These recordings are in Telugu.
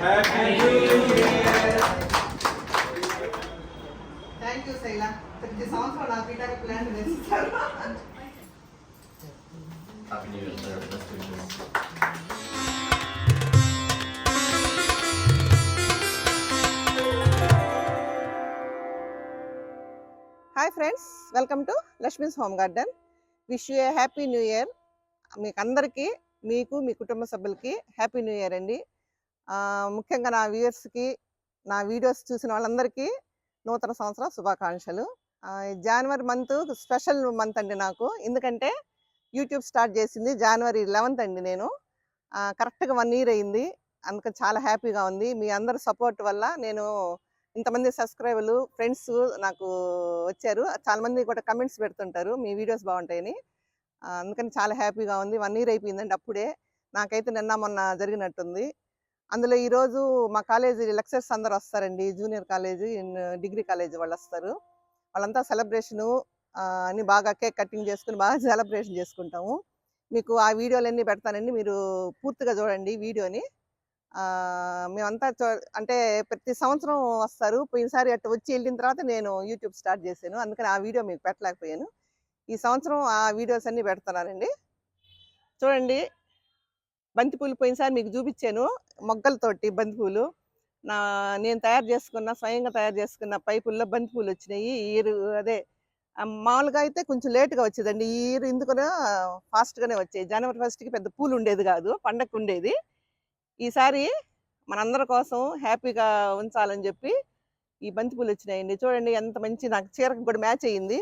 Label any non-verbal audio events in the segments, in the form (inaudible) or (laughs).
థ్యాంక్ యూ శైల ప్రతి సంవత్సరం నా వేస్తారు. Hi friends welcome to Lakshmi's home garden wish you a happy new year మీకు అందరికీ మీకు మీ కుటుంబ సభ్యులకి హ్యాపీ న్యూ ఇయర్ అండి. ముఖ్యంగా నా వ్యూయర్స్కి నా వీడియోస్ చూసిన వాళ్ళందరికీ నూతన సంవత్సర శుభాకాంక్షలు. జనవరి మంత్ స్పెషల్ మంత్ అండి నాకు. ఎందుకంటే యూట్యూబ్ స్టార్ట్ చేసింది జనవరి లెవెన్త్ అండి నేను. కరెక్ట్గా వన్ ఇయర్ అయింది. అందుకని చాలా హ్యాపీగా ఉంది. మీ అందరి సపోర్ట్ వల్ల నేను ఇంతమంది సబ్స్క్రైబర్లు ఫ్రెండ్స్ నాకు వచ్చారు. చాలా మంది కూడా కమెంట్స్ పెడుతుంటారు. మీ వీడియోస్ బాగుంటాయని. అందుకని చాలా హ్యాపీగా ఉంది. వన్ ఇయర్ అయిపోయిందండి అప్పుడే. నాకైతే నిన్న మొన్న జరిగినట్టుంది. అందులో ఈరోజు మా కాలేజీ లెక్చర్స్ అందరు వస్తారండి. జూనియర్ కాలేజీ డిగ్రీ కాలేజీ వాళ్ళు వస్తారు. వాళ్ళంతా సెలబ్రేషను అని బాగా కేక్ కటింగ్ చేసుకుని బాగా (laughs) సెలబ్రేషన్ చేసుకుంటాము. మీకు ఆ వీడియోలన్నీ పెడతానండి. మీరు పూర్తిగా చూడండి వీడియోని. మేమంతా చూ- అంటే ప్రతి సంవత్సరం వస్తారు. పోయినసారి అట్లా వచ్చి వెళ్ళిన తర్వాత నేను యూట్యూబ్ స్టార్ట్ చేశాను. అందుకని ఆ వీడియో మీకు పెట్టలేకపోయాను. ఈ సంవత్సరం ఆ వీడియోస్ అన్నీ పెడుతున్నానండి. చూడండి. బంతిపూలు పోయినసారి మీకు చూపించాను మొగ్గలతోటి బంతిపూలు. నా నేను తయారు చేసుకున్న స్వయంగా తయారు చేసుకున్న పైపుల్లో బంతిపూలు వచ్చినాయి. ఈరు అదే మామూలుగా అయితే కొంచెం లేట్గా వచ్చేదండి. ఈరు ఇందుకు ఫాస్ట్గానే వచ్చాయి. జనవరి ఫస్ట్కి పెద్ద పూలు ఉండేది కాదు పండగ ఉండేది. ఈసారి మనందరి కోసం హ్యాపీగా ఉంచాలని చెప్పి ఈ బంతిపూలు వచ్చినాయండి. చూడండి ఎంత మంచి నాకు చీరకు కూడా మ్యాచ్ అయ్యింది.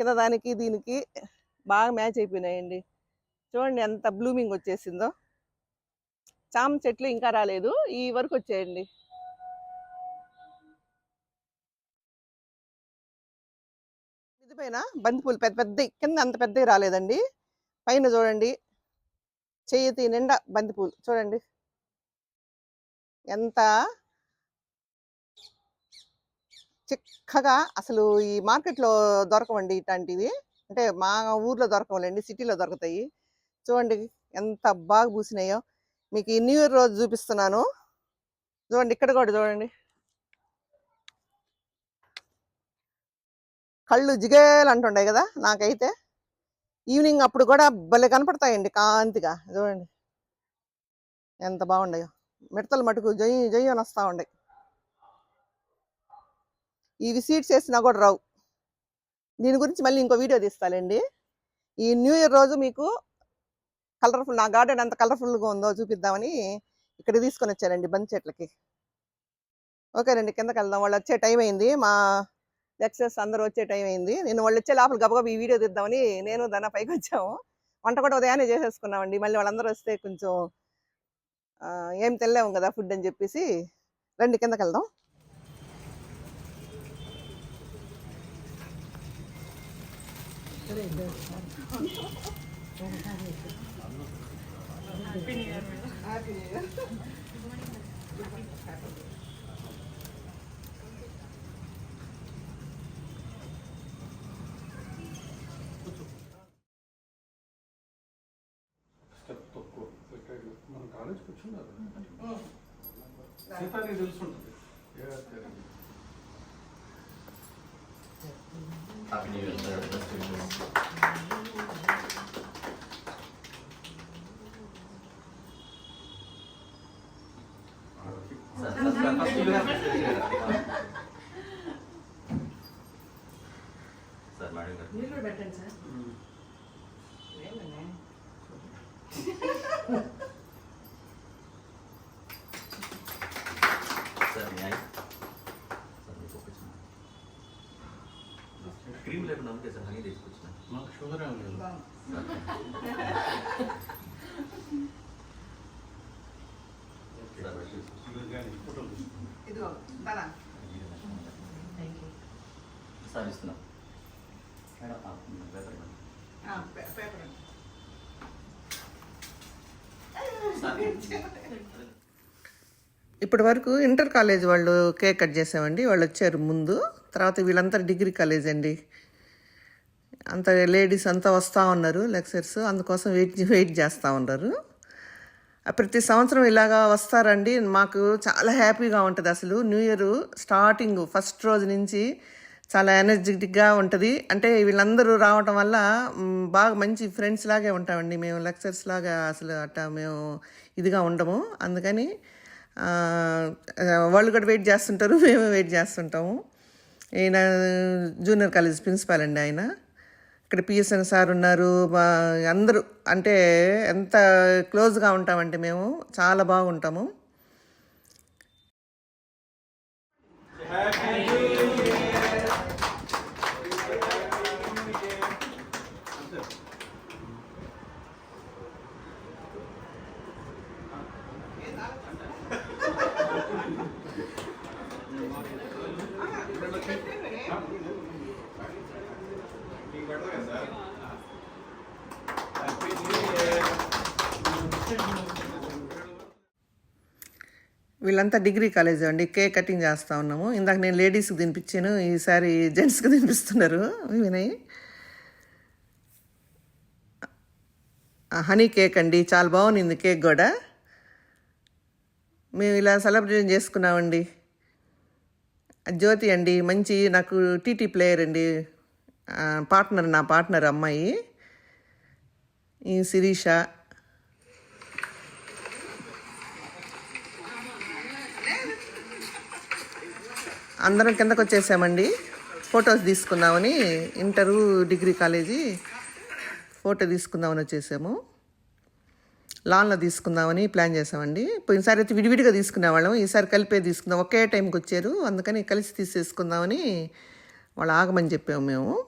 కింద దానికి దీనికి బాగా మ్యాచ్ అయిపోయినాయండి. చూడండి ఎంత బ్లూమింగ్ వచ్చేసిందో. చామ చెట్లు ఇంకా రాలేదు. ఈ వరకు వచ్చేయండి. ఇది పైన బంతిపూలు పెద్ద పెద్ద కింద అంత పెద్దవి రాలేదండి. పైన చూడండి. చేతి నిండా బంతిపూలు. చూడండి. ఎంత చిక్కగా అసలు ఈ మార్కెట్లో దొరకవండి ఇట్లాంటివి. అంటే మా ఊర్లో దొరకవులేండి సిటీలో దొరుకుతాయి. చూడండి ఎంత బాగా పూసినాయో. మీకు ఈ న్యూ ఇయర్ రోజు చూపిస్తున్నాను. చూడండి ఇక్కడ కూడా చూడండి. కళ్ళు జిగేలు అంటుండే కదా నాకైతే. ఈవినింగ్ అప్పుడు కూడా భలే కనపడతాయండి కాంతిగా. చూడండి. ఎంత బాగుండయో. మిడతలు మటుకు జయ్యి జయ్యి అని వస్తూ ఉండే. ఇవి సీడ్స్ వేసినా కూడా రావు. దీని గురించి మళ్ళీ ఇంకో వీడియో తీస్తానండి ఈ న్యూ ఇయర్ రోజు మీకు కలర్ఫుల్ నా గార్డెన్ ఎంత కలర్ఫుల్గా ఉందో చూపిద్దామని ఇక్కడ తీసుకొని వచ్చారండి బంతి చెట్లకి. ఓకేనండి కిందకి వెళ్దాం. వాళ్ళు వచ్చే టైం అయింది. మా లెక్చర్స్ అందరూ వచ్చే టైం అయింది. నేను వాళ్ళు వచ్చే లోపల గబగబా ఈ వీడియో తీద్దామని నేను దాని పైకి వచ్చాము. వంట కూడా ఉదయాన్నే చేసేసుకున్నామండి. మళ్ళీ వాళ్ళందరూ వస్తే కొంచెం ఏం తెల్లేము కదా ఫుడ్ అని చెప్పేసి. రండి కిందకి వెళ్దాం. స్టెప్ తక్కువ పెట్టాడు మన కాలేజ్కి వచ్చిన్నారు సీత నీకు తెలుసుంటుంది. ఏ అత్యారండి. Happy New Year, sir. Best wishes. వాళ్ళకి Sir, madam గారు. మీరు కూడా పెట్టండి సార్ ఇదిగో సార్ ఇస్తున్నాం. పేపర్ ఇప్పటి వరకు ఇంటర్ కాలేజ్ వాళ్ళు కేక్ కట్ చేసామండి. వాళ్ళు వచ్చారు ముందు. తర్వాత వీళ్ళంతా డిగ్రీ కాలేజ్ అండి. అంత లేడీస్ అంతా వస్తూ ఉన్నారు లెక్చర్స్ అందుకోసం వెయిట్ వెయిట్ చేస్తూ ఉన్నారు. ప్రతి సంవత్సరం ఇలాగా వస్తారండి. మాకు చాలా హ్యాపీగా ఉంటుంది అసలు. న్యూ ఇయర్ స్టార్టింగ్ ఫస్ట్ రోజు నుంచి చాలా ఎనర్జెటిక్గా ఉంటుంది. అంటే వీళ్ళందరూ రావటం వల్ల బాగా మంచి ఫ్రెండ్స్ లాగే ఉంటామండి. మేము లెక్చర్స్ లాగా అసలు అట్టా మేము ఇదిగా ఉండము. అందుకని వాళ్ళు కూడా వెయిట్ చేస్తుంటారు. (laughs) మేము వెయిట్ చేస్తుంటాము. ఈయన జూనియర్ కాలేజ్ ప్రిన్సిపాల్ అండి ఆయన. ఇక్కడ పిఎస్ఎన్ సార్ ఉన్నారు మా అందరూ అంటే ఎంత క్లోజ్గా ఉంటామంటే మేము చాలా బాగుంటాము. వీళ్ళంతా డిగ్రీ కాలేజ్ అండి కేక్ కటింగ్ చేస్తూ ఉన్నాము. ఇందాక నేను లేడీస్కి తినిపించాను ఈసారి జెంట్స్కి తినిపిస్తున్నారు. వినయ్. హనీ కేక్ అండి. చాలా బాగుంది కేక్ కూడా. మేము ఇలా సెలబ్రేషన్ చేసుకున్నామండి. జ్యోతి అండి మంచి నాకు టీటీ ప్లేయర్ అండి. పార్ట్నర్ నా పార్ట్నర్ అమ్మాయి. ఈ శిరీష. అందరం కిందకు వచ్చేసామండి ఫొటోస్ తీసుకుందామని ఇంటరు డిగ్రీ కాలేజీ ఫోటో తీసుకుందామని వచ్చేసాము. లాన్లో తీసుకుందామని ప్లాన్ చేసామండి. పోయినసారి అయితే విడివిడిగా తీసుకునేవాళ్ళం. ఈసారి కలిపే తీసుకుందాం. ఒకే టైంకి వచ్చారు. అందుకని కలిసి తీసేసుకుందామని వాళ్ళు ఆగమని చెప్పాము మేము.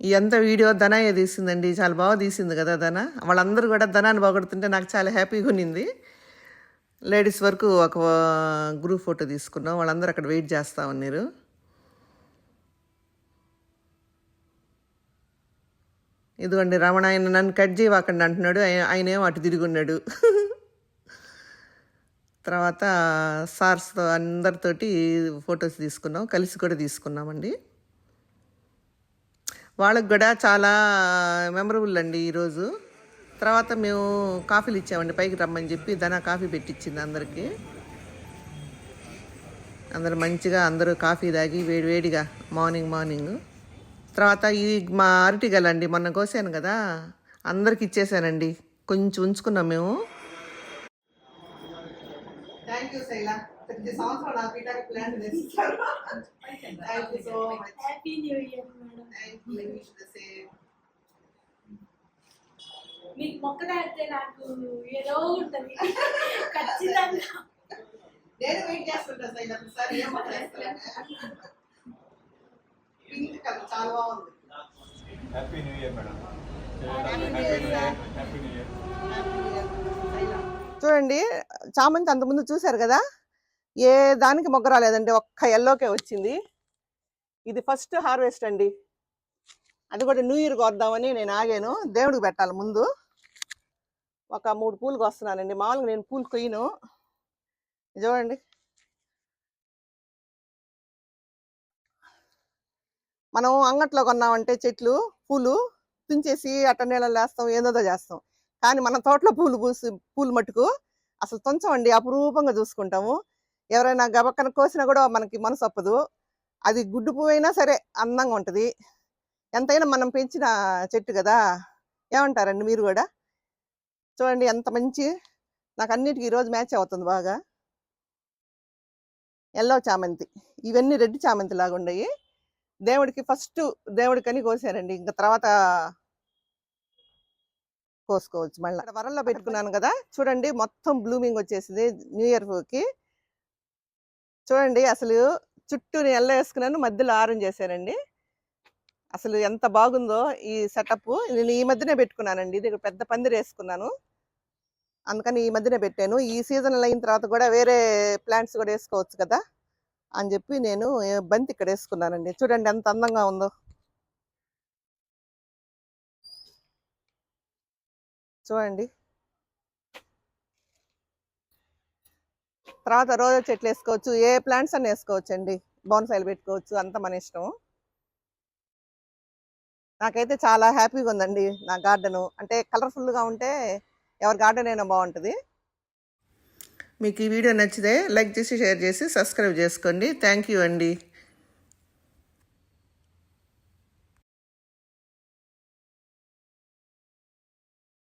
ఎంత అంత వీడియో ధనాయే తీసిందండి. చాలా బాగా తీసింది కదా ధన. వాళ్ళందరూ కూడా ధనాన్ని బాగుడుతుంటే నాకు చాలా హ్యాపీగా ఉన్నింది. లేడీస్ వరకు ఒక గ్రూప్ ఫోటో తీసుకున్నాం. వాళ్ళందరూ అక్కడ వెయిట్ చేస్తూ ఉన్నారు. ఇదిగోండి రమణ ఆయన నన్ను కట్ చేయవాకండి అంటున్నాడు. ఆయన- ఆయనేమో అటు తిరిగి ఉన్నాడు. తర్వాత సార్స్తో అందరితోటి ఫొటోస్ తీసుకున్నాం. కలిసి కూడా తీసుకున్నామండి. వాళ్ళకి కూడా చాలా మెమరబుల్ అండి ఈరోజు. తర్వాత మేము కాఫీలు ఇచ్చామండి పైకి రమ్మని చెప్పి ధన కాఫీ పెట్టించింది అందరికీ. అందరూ మంచిగా అందరూ కాఫీ తాగి వేడి వేడిగా మార్నింగ్ మార్నింగ్. తర్వాత ఇది మా అరటిగలండి మొన్న కోసాను కదా అందరికి ఇచ్చేసానండి. కొంచెం ఉంచుకున్నాం మేము. థ్యాంక్ యూ శైల ప్రతి సంవత్సరం నా పీఠాకి ప్లాంట్ తెస్తారు. Thank you so much happy new year madam thank you wish the same మీకు మొక్క తాగితే నాకు ఏదో ఉంటది. ఖచ్చితంగా. నేను వెయిట్ చేస్తుంటా శైల ఒకసారి ఏం మాట్లాడుతున్నాను పింక్ కలర్ చాలా బాగుంది. Happy new year madam Happy New Year. Happy new year చూడండి చామంతి అంతకుముందు చూశారు కదా? ఏ దానికి మొగ్గ రాలేదండి ఒక్క ఎల్లోకే వచ్చింది. ఇది ఫస్ట్ హార్వెస్ట్ అండి. అది కూడా న్యూ ఇయర్కి వద్దామని నేను ఆగాను. దేవుడికి పెట్టాలి ముందు. ఒక మూడు పూలు వస్తున్నానండి. మామూలుగా నేను పూలు కొయ్యను. చూడండి మనం అంగట్లో కొన్నామంటే చెట్లు పూలు తుంచేసి అట్ట నీళ్ళలో వేస్తాం ఏదోదో చేస్తాం. కానీ మన తోటలో పూలు పూసి పూలు మట్టుకు అసలు తుంచమండి. అపురూపంగా చూసుకుంటాము. ఎవరైనా గబక్కన కోసినా కూడా మనకి మనసు అప్పదు అది గుడ్డు పువ్వు అయినా సరే అందంగా ఉంటుంది. ఎంతైనా మనం పెంచిన చెట్టు కదా? ఏమంటారండి మీరు కూడా? చూడండి ఎంత మంచి. నాకు అన్నిటికీ ఈరోజు మ్యాచ్ అవుతుంది బాగా. ఎల్లో చామంతి. ఇవన్నీ రెడ్ చామంతి లాగా ఉన్నాయి దేవుడికి ఫస్ట్ దేవుడికని కోసారండి. ఇంకా తర్వాత కోసుకోవచ్చు మళ్ళీ. అక్కడ వరంలో పెట్టుకున్నాను కదా. చూడండి మొత్తం బ్లూమింగ్ వచ్చేసింది న్యూ ఇయర్కి చూడండి అసలు చుట్టూ నేను ఎల్ల వేసుకున్నాను మధ్యలో ఆరెంజ్ చేశానండి అసలు ఎంత బాగుందో ఈ సెటప్. నేను ఈ మధ్యనే పెట్టుకున్నానండి. ఇది పెద్ద పందిరి వేసుకున్నాను అందుకని ఈ మధ్యనే పెట్టాను. ఈ సీజన్ అయిన తర్వాత కూడా వేరే ప్లాంట్స్ కూడా వేసుకోవచ్చు కదా అని చెప్పి నేను బంతి ఇక్కడ వేసుకున్నానండి. చూడండి ఎంత అందంగా ఉందో. చూడండి. తర్వాత రోజా చెట్లు వేసుకోవచ్చు. ఏ ప్లాంట్స్ అని వేసుకోవచ్చు అండి బోన్సాయిలు పెట్టుకోవచ్చు. అంత మన ఇష్టం. నాకైతే చాలా హ్యాపీగా ఉందండి నా గార్డెను. అంటే కలర్ఫుల్గా ఉంటే ఎవరి గార్డెన్ అయినా బాగుంటుంది. మీకు ఈ వీడియో నచ్చితే లైక్ చేసి షేర్ చేసి సబ్స్క్రైబ్ చేసుకోండి. థ్యాంక్ యూ అండి.